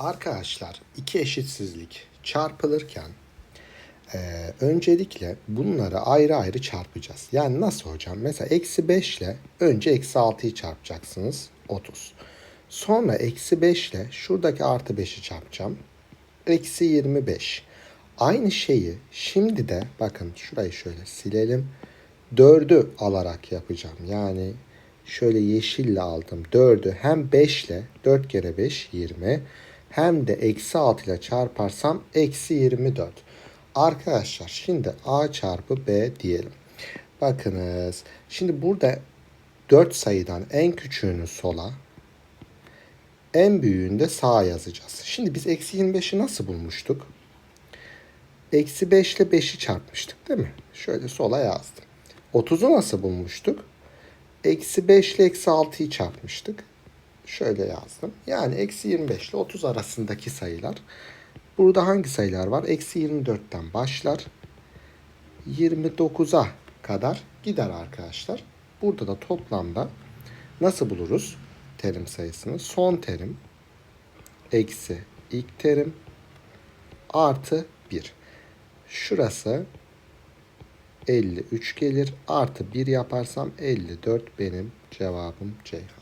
Arkadaşlar iki eşitsizlik çarpılırken eee, öncelikle bunları ayrı ayrı çarpacağız. Yani nasıl hocam? Mesela eksi 5 ile önce eksi 6'yı çarpacaksınız 30. Sonra eksi 5 ile şuradaki artı 5'i çarpacağım. Eksi 25. Aynı şeyi şimdi de bakın şurayı şöyle silelim. 4'ü alarak yapacağım. Yani şöyle yeşille aldım. 4'ü hem 5 ile 4 kere 5 20 hem de eksi 6 ile çarparsam eksi 24. Arkadaşlar şimdi a çarpı b diyelim. Bakınız şimdi burada 4 sayıdan en küçüğünü sola en büyüğünü de sağa yazacağız. Şimdi biz eksi 25'i nasıl bulmuştuk? Eksi 5 ile 5'i çarpmıştık değil mi? Şöyle sola yazdım. 30'u nasıl bulmuştuk? Eksi 5 ile eksi 6'yı çarpmıştık. Şöyle yazdım. Yani eksi 25 ile 30 arasındaki sayılar. Burada hangi sayılar var? Eksi 24'ten başlar. 29'a kadar gider arkadaşlar. Burada da toplamda nasıl buluruz terim sayısını? Son terim eksi ilk terim artı 1. Şurası 53 gelir. Artı 1 yaparsam 54 benim cevabım Ceyhan.